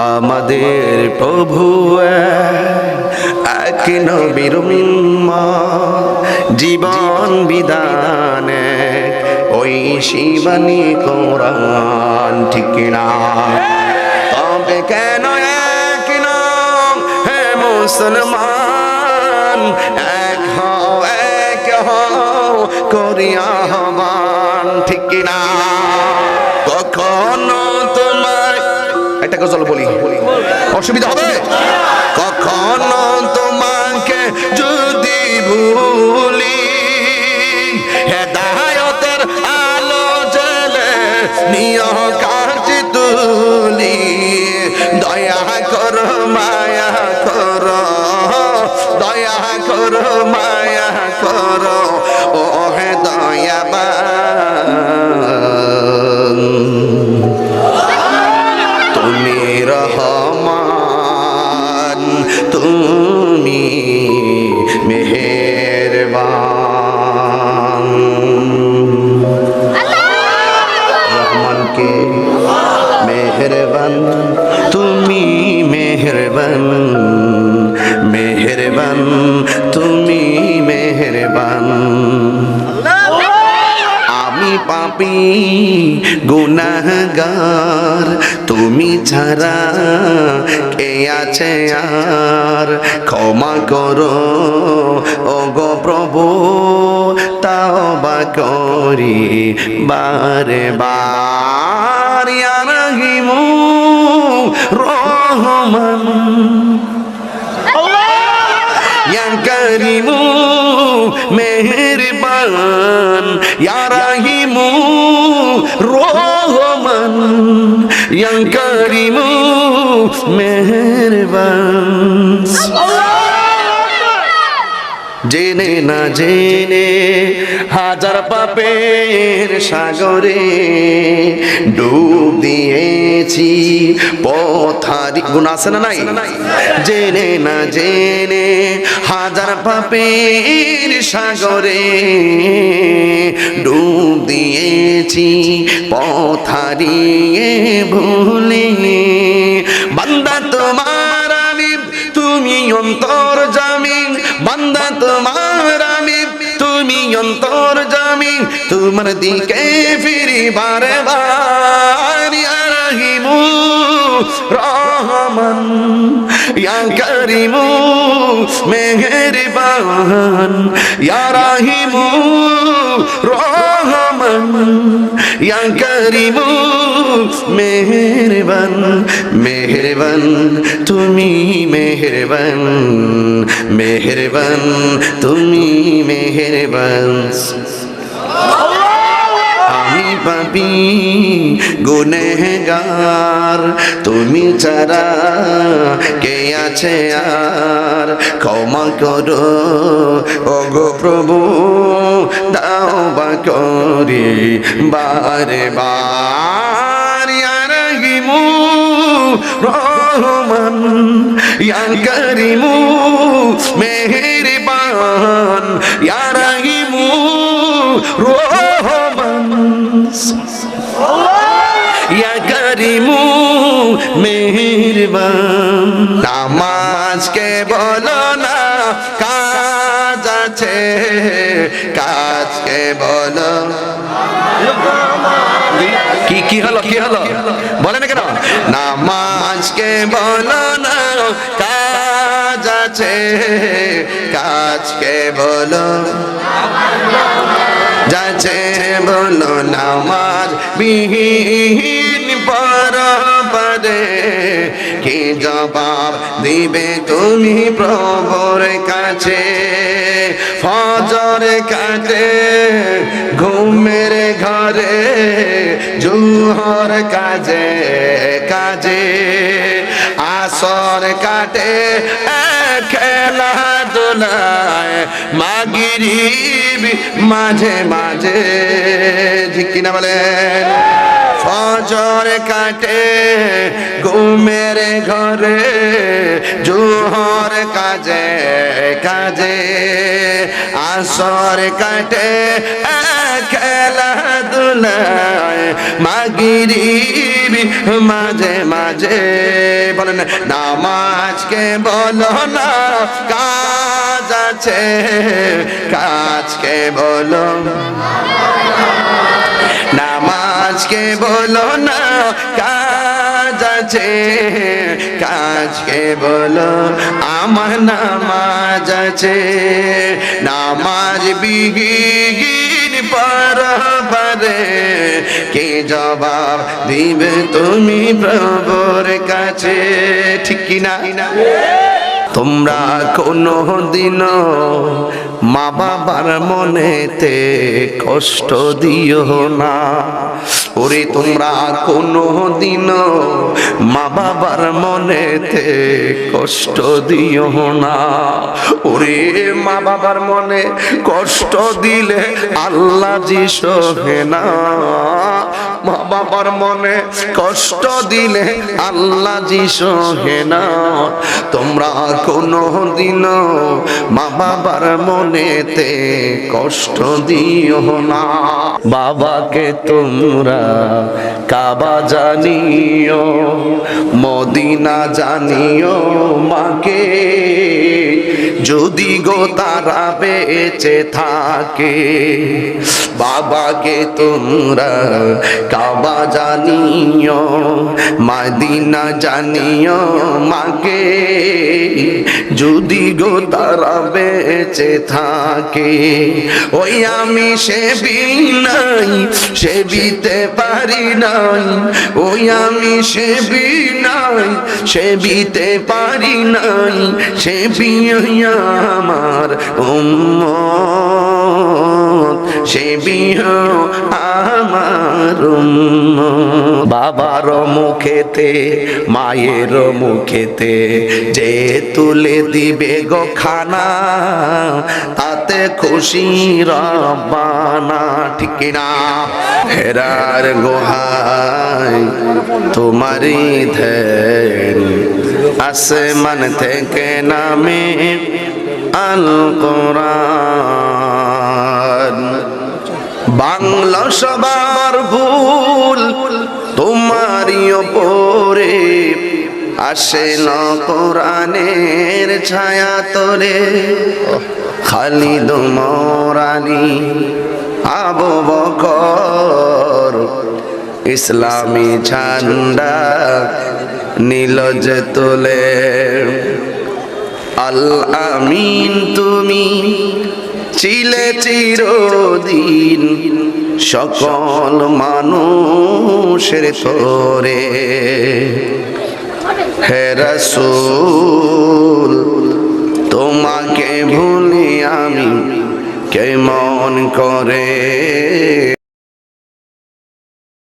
আমাদের প্রভু এক নবীর জীবন বিধানে ওই শিবানী কোরআন ঠিক না। তবে কেন এক নাম হে মুসলমান, এক হও এক হও করিয়া হবান ঠিক না। কখনো তোমার একটা গজল বলি। অসুবিধা হবে? কখনো তোমাকে যদি ভুলি, হেদায়তের আলো জেলে নিয় কাজ তুলি। দয়া কর, মায়া কর, দয়া কর, মায়া কর। মেহেরবান, তুমি মেহেরবান। আমি পাপি, গুনাহগার, তুমি ছাড়া কে আছে আর? ক্ষমা করো ও গো প্রভু তাও বা করি বারে বার ইয়া রহিমু রহমান। করিমু মেহরবান ইয়ারাহিমু রহমান। ইয়া করিমু মেহরবান। জেনে না জেনে হাজার পাপের সাগরে ডুব দিয়েছি, পথারি গুণ আছে না নাই? জেনে না জেনে হাজার পাপের সাগরে ডুব দিয়েছি পথারিয়ে ভুলে। বান্দা তোমার আমি তুমি অন্তর জামিন অন্তর জামি, তোমার দিকে ফিরি বারে বারিমু রহিমু রহমান, ইয়া করিমু মেহেরবান। ইয়া রাহিমু রহমান ইয়া করিমু মেহেরবান মেহেরবান তুমি মেহেরবান মেহেরবান তুমি মেহেরবান আমি পাপি গুনেগার তুমি ছাড়া কে আছে আর? ক্ষমা করো ও গো প্রভু, দাও বা করি, বারে বার। ইয়া রহিমু রহমান ইয়া করিমু মেহেরবান। ইয়া রহিমু রহমান। মেহেরবান। নামাজকে বলো না, কাজ আছে। কাজকে বলো। কি কি হলো কি হলো? বলে না কেন? নামাজকে বলো না, কাজ আছে। কাজকে বলো। যাচ্ছে বলো, নামাজ বিহীন পর পরে কি জবাব দিবে তুমি প্রভুর কাছে? ফজর কাটে, ঘুমের ঘরে, জুহর কাজে কাজে। আসর কাটে খেলা দোলায় মাগিরিব মাঝে মাঝে। ঠিক কিনা বলেন? ফজর কাটে, ঘুমের ঘরে জোহর কাজে কাজে। আসর কাটে খেলা দুলায় মাগিরিবি মাঝে মাঝে। বলেন, নামাজকে বলো না, কাজ আছে, কাজকে বলো নামাজকে বলো না, কাজ আছে। কাজকে বলো, আমার নামাজ আছে। নামাজ বিগিন পর পারে কে জবাব দিবে তুমি প্রভুর কাছে? ঠিক কিনা? তোমরা কোনো দিন মা বাবার মনেতে কষ্ট দিও না। ওরে তোমরা কোনো দিন মা বাবার মনেতে কষ্ট দিও না। ওরে মা বাবার মনে কষ্ট দিলে আল্লাহ জি না। মা বাবার মনে কষ্ট দিলে আল্লাহ জি সহে না। তোমরা কোনো দিন মা বাবার মনেতে কষ্ট দিও না। বাবাকে তোমরা কাবা জানিও মদিনা জানিও মাকে। যদি গো তারা বেঁচে থাকে, বাবাকে তোমরা কাবা জানিও, মাদিনা জানিও মাকে। যদি গো তারা বেঁচে থাকে, ওই আমি সে নাই সে বিতে পারি নাই, ওই আমি সে নাই সে বিতে পারি নাই সে বিয়া আমার উম্মত সে আমার বাবার মুখেতে, মায়ের মুখেতে যে তুলে দিবে গো খানা, তাতে খুশি রব্বানা, ঠিক না হেরার গোহাই তোমারই ধ্যান। আসমান থেকে নামে আল কোরআন বাংলা সবার ভুল, তোমারই ওপরে আসে ন কোরআনের ছায়া তোরে খালিদ মরানি আবু বকর, ইসলামী ঝান্ডা নীলজ তোলে। আল আমিন, তুমি চিলে চিরদিন সকল মানুষের তোরে। হে রসুল, তোমাকে ভুলি আমি কেমন করে?